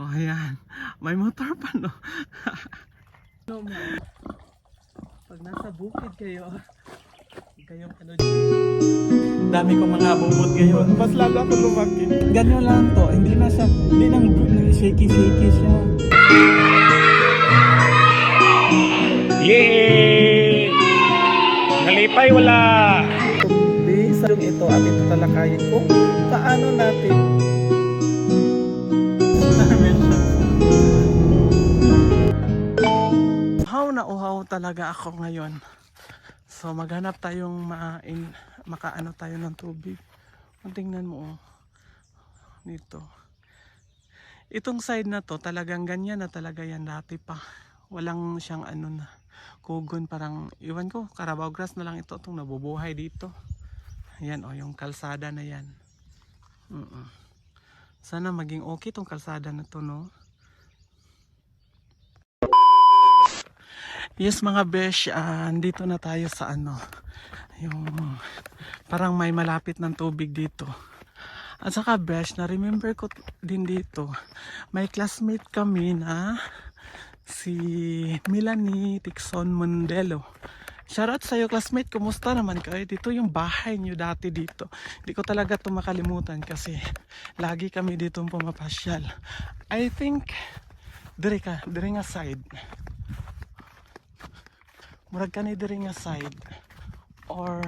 Oh, ayan. May motor pa, no? no, man. Pag nasa bukid kayo, kayong ano Dami kong mga bubot ngayon. Mas lalo ako lumaki. Ganyan lang to. Hindi na siya, hindi nang shaky-shaky siya. Yay! Nalipay wala! Di, sa ito at ito talakayin kung paano natin uhaw talaga ako ngayon. So maghanap tayong main, makaano tayo ng tubig. Tingnan mo oh. Dito. Itong side na to talagang ganyan na talaga yan dati pa. Walang siyang ano na kugon parang iwan ko Carabao grass na lang ito itong nabubuhay dito. Yan oh yung kalsada na yan. Mm-mm. Sana maging okay tong kalsada na to no. Yes mga besh, ah, andito na tayo sa ano, yung parang may malapit ng tubig dito. At saka besh, na-remember ko din dito, may classmate kami na si Melanie Tixon Mundelo. Shoutout sa'yo classmate, kumusta naman kayo? Dito yung bahay niyo dati dito. Hindi ko talaga ito makalimutan kasi lagi kami dito pumapasyal. I think, dire ka, dire nga side murag ka ni diri nga side or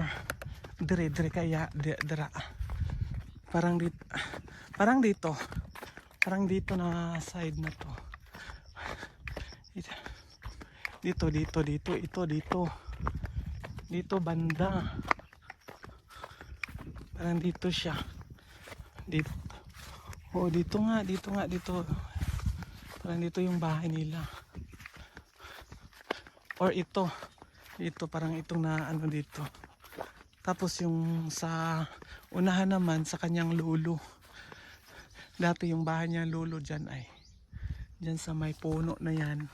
dire dire kaya di, dira. Parang dito parang dito. Parang dito na side na to. Dito dito dito ito dito. Dito banda. Parang dito siya. Dito oh dito nga dito nga dito. Parang dito yung bahay nila or ito. Ito parang itong na ano dito. Tapos yung sa unahan naman sa kanyang lolo dati yung bahay niya lolo dyan ay. Dyan sa may puno na yan.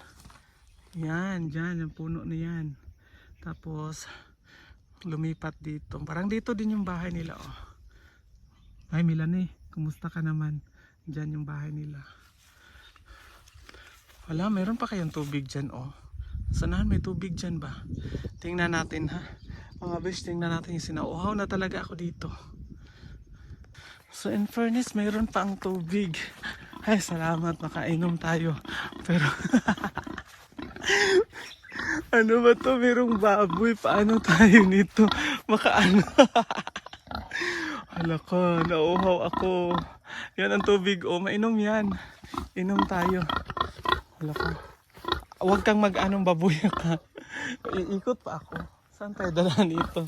Yan dyan yung puno na yan. Tapos lumipat dito. Parang dito din yung bahay nila oh. ay Milan eh. Kumusta ka naman? Dyan yung bahay nila. Wala meron pa kayong tubig dyan oh Sanahan may tubig dyan ba? Tingnan natin ha. Mga besh, tingnan natin yung sinauhaw na talaga ako dito. So in fairness, mayroon pa ang tubig. Ay, salamat, makainom tayo. Pero, ano ba to? Merong baboy. Paano tayo nito? Makaano? Hala ko, nauhaw ako. Yan ang tubig. O, mainom yan. Inom tayo. Hala ko. Huwag kang mag-anong babuya ka. Iikot pa ako. Saan tayo dalaan ito?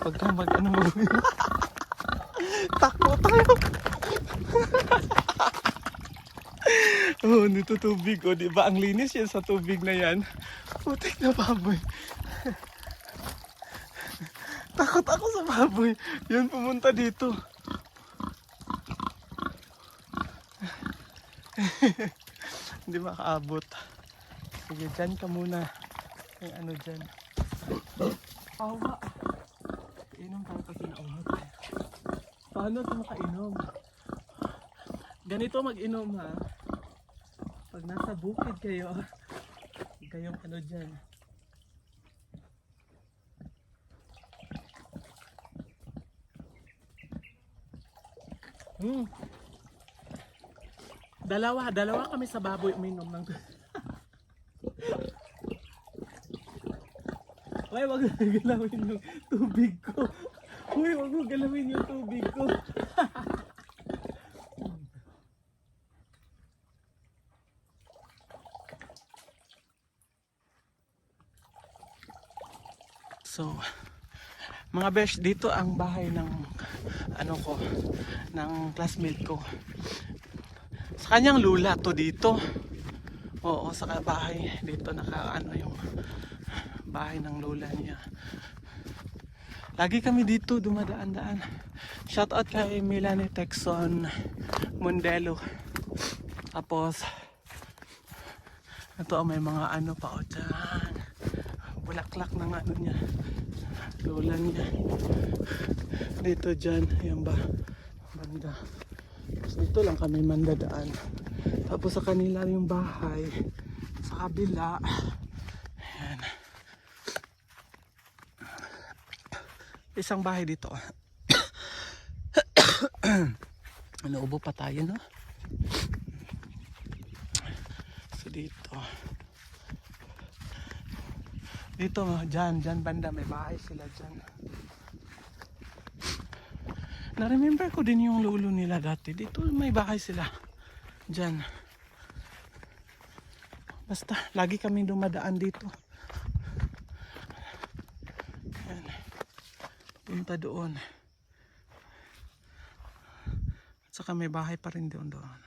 Huwag kang mag-anong babuya. Takbo tayo. oh, nito tubig. O, di ba? Ang linis yan sa tubig na yan. Putik na baboy. Takot ako sa baboy. Yun, pumunta dito. Hindi makaabot. Sige, dyan ka muna. Yung ano dyan. Awa. Inom tayo kasi nauhat. Paano ito makainom? Ganito mag-inom ha. Pag nasa bukid kayo, kayong ano dyan. Hmm. Dalawa, dalawa kami sa baboy uminom ng Uy, wag mo galawin yung tubig ko. Uy, wag mo galawin yung tubig ko. so, mga besh, dito ang bahay ng ano ko, ng classmate ko sa kanyang lula to dito oo sa bahay dito naka ano yung bahay ng lula niya lagi kami dito dumadaan-daan shout out kay Melanie Texon Mundelo tapos ito may mga ano pa o dyan bulaklak ng ano niya Lola niya. Dito dyan. Yan ba? Banda. Dito lang kami mandadaan. Tapos sa kanila yung bahay. Sa kabila. Ayan. Isang bahay dito. Naubo pa tayo, no? So dito. Dito, dyan, dyan banda, may bahay sila dyan. Na-remember ko din yung lolo nila dati. Dito may bahay sila. Dyan. Basta, lagi kami dumadaan dito. Yan. Punta doon. At saka may bahay pa rin doon doon.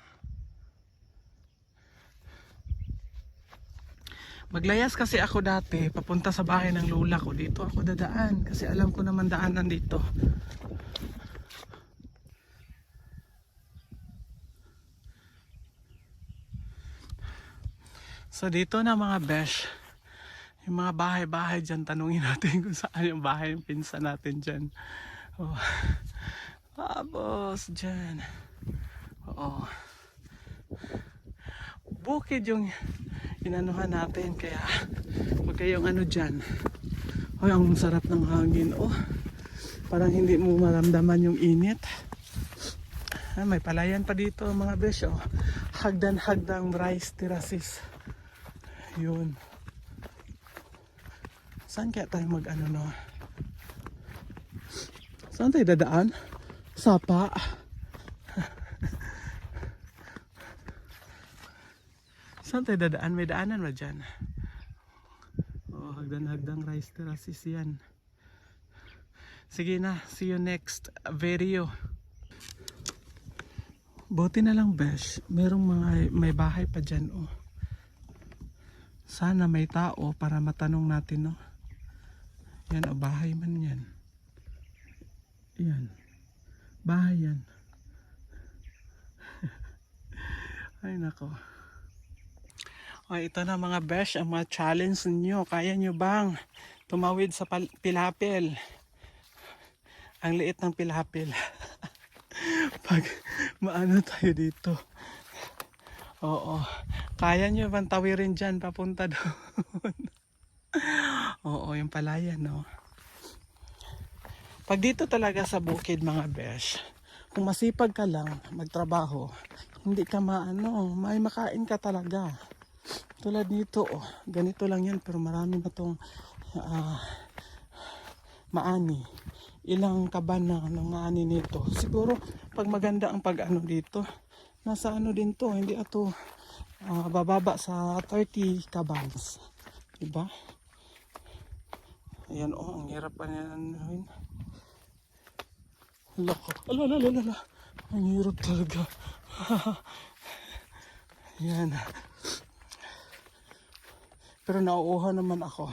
Maglayas kasi ako dati, papunta sa bahay ng lula ko. Dito ako dadaan kasi alam ko naman daanan dito. So dito na mga besh, yung mga bahay-bahay dyan, tanungin natin kung saan yung bahay ng pinsan natin dyan. Oh. Tapos dyan. Oo. Bukid yung inanuhan natin kaya huwag kayong ano dyan. Ay, ang sarap ng hangin. Oh, parang hindi mo maramdaman yung init. Ah, may palayan pa dito mga besh. Oh. Hagdan-hagdang rice terraces. Yun. Saan kaya tayo mag ano no? Saan tayo dadaan? Sapa. Saan tayo dadaan? May daanan ba dyan? Oh, hagdan-hagdang rice terraces yan. Sige na, see you next video. Buti na lang, Besh. Merong mga, may bahay pa dyan, oh. Sana may tao para matanong natin, no? Yan, oh, bahay man yan. Yan. Bahay yan. Ay, nako. O, ito na mga besh, ang mga challenge ninyo. Kaya nyo bang tumawid sa pilapil? Ang liit ng pilapil. Pag maano tayo dito. Oo. Kaya nyo bang tawirin dyan papunta doon? Oo, yung palayan, no? Pag dito talaga sa bukid mga besh, kung masipag ka lang magtrabaho, hindi ka maano, may makain ka talaga. Tulad nito, oh, ganito lang yan pero marami na tong ah, maani. Ilang kaban na ng maani nito. Siguro pag maganda ang pag ano dito, nasa ano din to, hindi ato ah, bababa sa 30 kabans. Diba? Ayan oh, ang hirap pa niya anuhin. Loko. Ala, ala, ala, ala. Ang hirap talaga. Yan. Pero nauuha naman ako.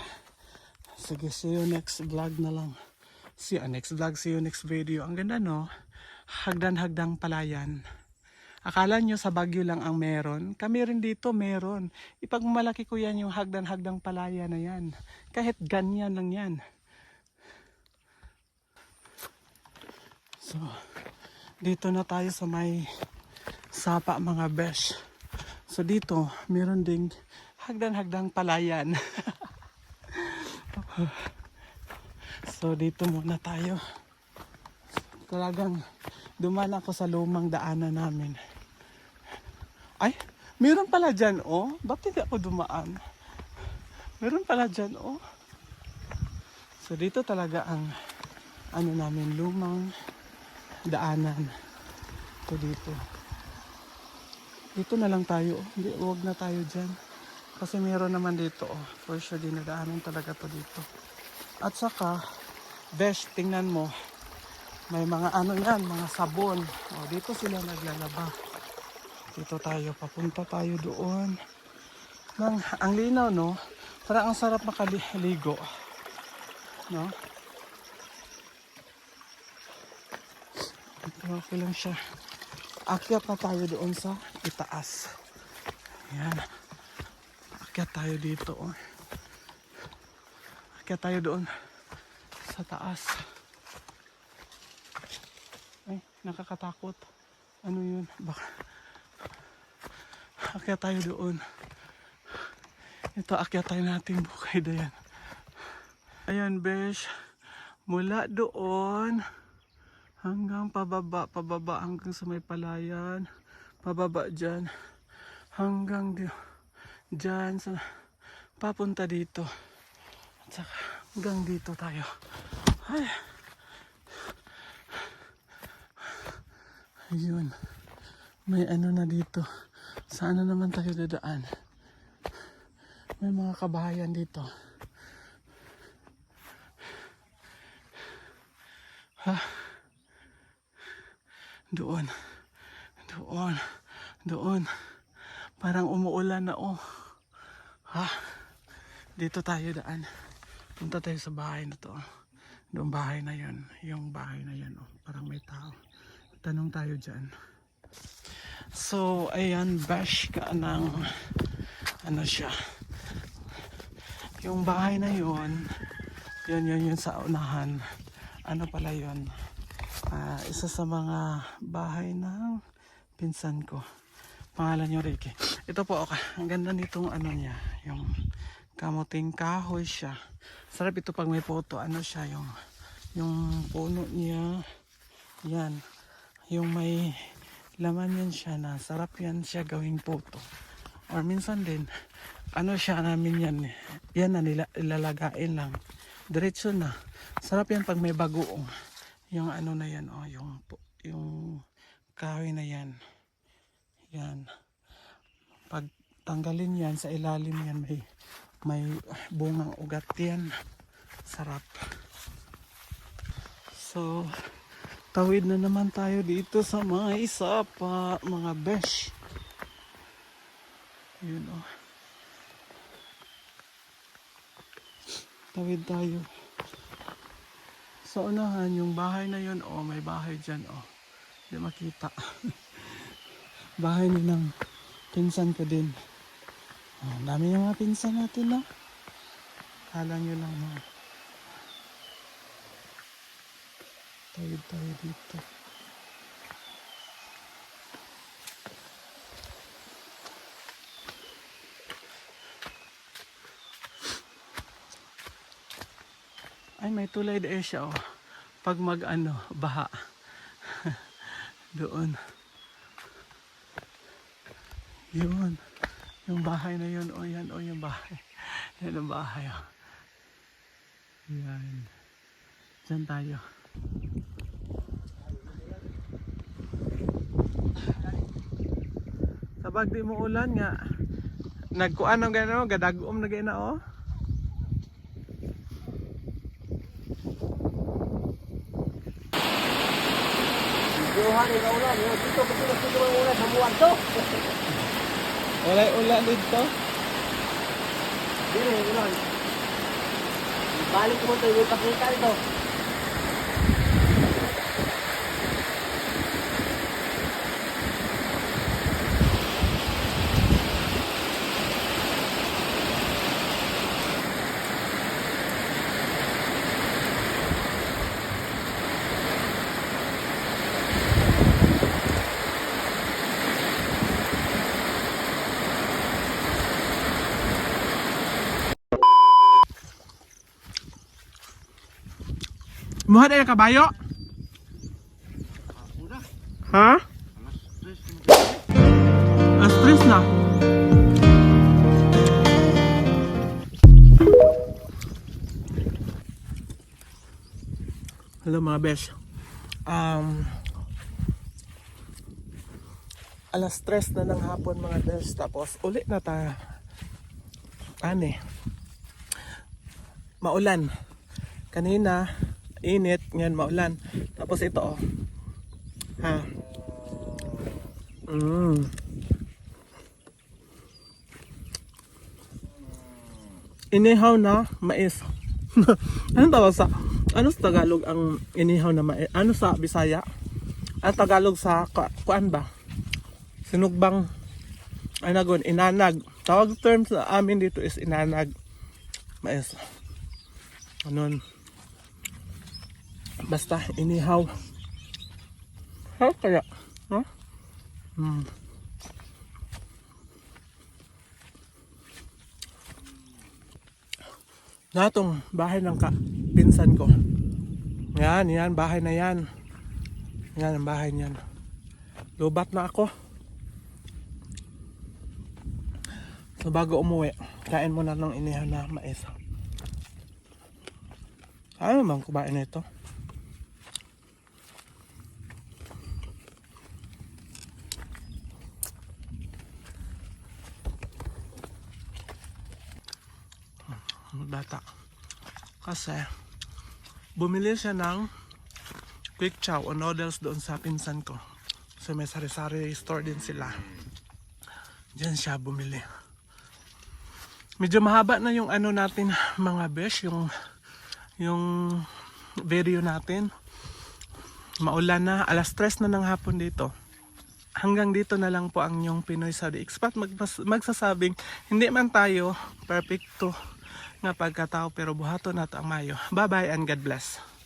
Sige, see you next vlog na lang. See you next vlog, see you next video. Ang ganda no? Hagdan-hagdang palayan. Akala nyo sa Baguio lang ang meron. Kami rin dito meron. Ipagmalaki ko yan yung hagdan-hagdang palaya na yan. Kahit ganyan lang yan. So, dito na tayo sa may sapa mga besh. So dito, meron ding hagdan-hagdang palayan. so dito muna tayo. Talagang duman ako sa lumang daanan namin. Ay, meron pala dyan, oh. Ba't hindi ako dumaan? Meron pala dyan, oh. So dito talaga ang ano namin, lumang daanan. Ito dito. Dito na lang tayo. oh. Hindi, huwag na tayo dyan. Kasi meron naman dito, oh. For sure, dinadaanan talaga to dito. At saka, best, tingnan mo. May mga ano yan, mga sabon. O, dito sila naglalaba. Dito tayo, papunta tayo doon. Nang, ang linaw, no? Parang ang sarap makaligo. No? Okay lang siya. Akyat na tayo doon sa itaas. Yan. Akyat tayo dito. Oh. Akyat tayo doon sa taas. Ay, nakakatakot. Ano yun? Baka... Akyat tayo doon. Ito, akyat tayo natin bukay na yan. Ayan, besh. Mula doon hanggang pababa, pababa hanggang sa may palayan. Pababa dyan. Hanggang dyan sa papunta dito. At saka hanggang dito tayo. Ay. Ayun. May ano na dito. Saan na naman tayo dadaan? May mga kabahayan dito. Ha? Doon. Doon. Doon. Parang umuulan na oh. Ha? Dito tayo daan. Punta tayo sa bahay na to. Doon bahay na yon, Yung bahay na yan oh. Parang may tao. Tanong tayo dyan. So, ayan, bash ka ng ano siya. Yung bahay na yon, yun yun yun sa unahan. Ano pala yun? Ah, isa sa mga bahay ng pinsan ko. Pangalan niyo Ricky. Ito po, okay. ang ganda nitong ano niya. Yung kamuting kahoy siya. Sarap ito pag may photo. Ano siya, yung, yung puno niya. Yan. Yung may laman yan siya na sarap yan siya gawing photo. Or minsan din, ano siya namin yan. Yan na nila, ilalagain lang. Diretso na. Sarap yan pag may bagoong. Yung ano na yan, oh, yung, yung kahoy na yan. Yan. Pag tanggalin yan, sa ilalim yan, may, may bungang ugat yan. Sarap. So, tawid na naman tayo dito sa mga isa pa, mga besh. Yun oh. Tawid tayo. Sa unahan, yung bahay na yun, oh, may bahay dyan, oh. Hindi makita. bahay ni ng pinsan ko din. Oh, dami yung mga pinsan natin, no? Kala nyo lang, no? Tawid tayo dito. Ay, may tulay de siya, oh. Pag mag, ano, baha. Doon. Yun. Yung bahay na yun, oh, yan, oh, yung bahay. Yan ang bahay, oh. Yan. Diyan tayo. Sabag di mo ulan nga. Nagkuan ang gano'n, gadagom na gana, oh. Johan, ikaw ulan. Dito, dito, dito, dito, ulan sa buwan to. Wala ulan dito. Dito, ulan. Balik mo ito, yung pakita ito. Muha na kabayo. Ha? Alas tres na. Hello mga besh. Um, alas tres na ng hapon mga besh. Tapos ulit na ta. Ane. Maulan. Kanina, init, ngayon maulan. Tapos ito oh. Ha. Mm. Inihaw na mais. Anong tawag sa ano sa Tagalog ang inihaw na mais? Ano sa Bisaya? Ang Tagalog sa ku- kuan ba? Sinugbang anagon inanag. Tawag term sa amin dito is inanag mais. Anon. Basta inihaw. How kaya? No? Hmm. Natong bahay ng ka pinsan ko. Yan, yan, bahay na yan. Yan ang bahay niyan. Lubat na ako. So bago umuwi, kain muna ng inihaw na mais. Ano naman kumain na ito? Kasi, bumili siya ng quick chow o noodles doon sa pinsan ko. So may sari-sari store din sila. Diyan siya bumili. Medyo mahaba na yung ano natin mga besh, yung yung video natin. Maulan na, alas 3 na ng hapon dito. Hanggang dito na lang po ang yung Pinoy Saudi Expat magsasabing hindi man tayo perfecto nga pagkatao pero buhato nato ang mayo. Bye bye and God bless.